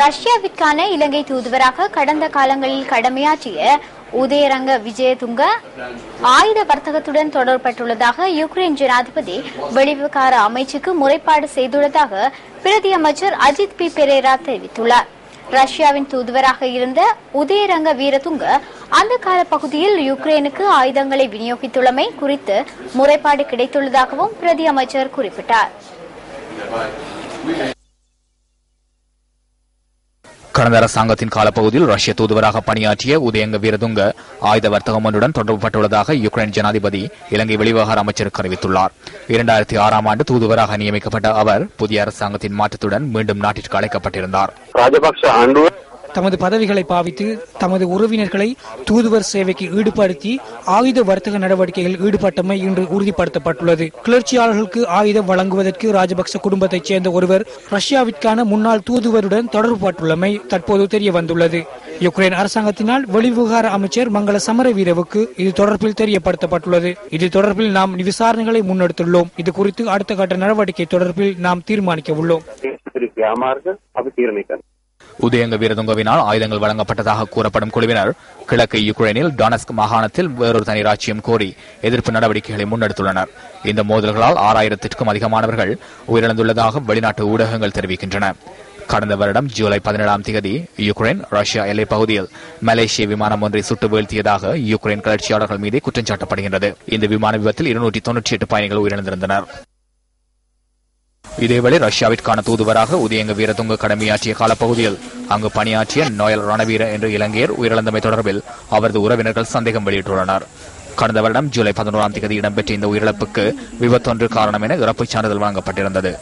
ரஷ்யாவிற்கான இலங்கை தூதுவராக கடந்த காலங்களில் கடமையாற்றிய உதயரங்க விஜயதுங்க ஆயுத வர்த்தகத்துடன் தொடர்பட்டுள்ளதாக யுக்ரைன் ஜனாதிபதி வெளிவிவகார அமைச்சுக்கு முறைப்பாடு செய்துள்ளதாக பிரதி அமைச்சர் அஜித் பி. பெரேரா தெரிவித்துள்ளார். ரஷ்யாவின் தூதுவராக இருந்த உதயரங்க வீரதுங்க அந்த கால பகுதியில் யுக்ரைனுக்கு ஆயுதங்களை விநியோகித்துள்ளமை குறித்து முறைப்பாடு கிடைத்துள்ளதாகவும் பிரதி அமைச்சர் குறிப்பிட்டார். கடந்த அரசாங்கத்தின் காலப்பகுதியில் ரஷ்ய தூதுவராக பணியாற்றிய உதயங்க வீரதுங்க ஆயுத வர்த்தகம் ஒன்றுடன் தொடர்புபட்டுள்ளதாக யுக்ரைன் ஜனாதிபதி இலங்கை வெளிவகார அமைச்சருக்கு அறிவித்துள்ளார் இரண்டாயிரத்தி ஆறாம் ஆண்டு தூதுவராக நியமிக்கப்பட்ட அவர் புதிய அரசாங்கத்தின் மாற்றத்துடன் மீண்டும் நாட்டிற்கு அழைக்கப்பட்டிருந்தார். ராஜபக்ச ஆண்டு தமது பதவிகளை பாவித்து தமது உறவினர்களை தூதுவர் சேவைக்கு ஈடுபடுத்தி ஆயுத வர்த்தக நடவடிக்கைகளில் ஈடுபட்டமை இன்று உறுதிப்படுத்தப்பட்டுள்ளது. கிளர்ச்சியாளர்களுக்கு ஆயுதம் வழங்குவதற்கு ராஜபக்ச குடும்பத்தைச் சேர்ந்த ஒருவர் ரஷ்யாவிற்கான முன்னாள் தூதுவருடன் தொடர்புபட்டுள்ளமை தற்போது தெரிய வந்துள்ளது யுக்ரைன் அரசாங்கத்தினால் வெளிவிவகார அமைச்சர் மங்கள சமரவீரவுக்கு இது தொடர்பில் தெரியப்படுத்தப்பட்டுள்ளது. இது தொடர்பில் நாம் விசாரணைகளை முன்னெடுத்துள்ளோம். இது குறித்து அடுத்த கட்ட நடவடிக்கை தொடர்பில் நாம் தீர்மானிக்க உள்ளோம் உதயங்க வீரதுங்கவினால் ஆயுதங்கள் வழங்கப்பட்டதாக கூறப்படும் குழுவினர் கிழக்கு யுக்ரைனில் டொனஸ்க் மாகாணத்தில் வேறொரு தனி ராஜ்யம் கோரி எதிர்ப்பு நடவடிக்கைகளை முன்னெடுத்துள்ளனர். இந்த மோதல்களால் ஆறாயிரத்திற்கும் அதிகமானவர்கள் உயிரிழந்துள்ளதாக வெளிநாட்டு ஊடகங்கள் தெரிவிக்கின்றன. கடந்த வருடம் ஜூலை பதினேழாம் தேதி யுக்ரைன் ரஷ்யா எல்லைப் பகுதியில் மலேசிய விமானம் ஒன்றை சுட்டு வீழ்த்தியதாக யுக்ரைன் கிளர்ச்சியாளர்கள் மீது குற்றம் சாட்டப்படுகின்றது இந்த விமான விபத்தில் இருநூற்றி தொன்னூற்றி எட்டு பயணிகள் உயிரிழந்திருந்தனர். இதேவேளை ரஷ்யாவிற்கான தூதுவராக உதயங்க வீரதுங்க கடமையாற்றிய காலப்பகுதியில் அங்கு பணியாற்றிய நோயல் ரணவீர என்ற இலங்கையர் உயிரிழந்தமை தொடர்பில் அவரது உறவினர்கள் சந்தேகம் வெளியிட்டுள்ளனர். கடந்த வருடம் ஜூலை பதினோராம் தேதி இடம்பெற்ற இந்த உயிரிழப்புக்கு விபத்தொன்று காரணம் என இறப்புச் சான்றிதழ் வழங்கப்பட்டிருந்தது.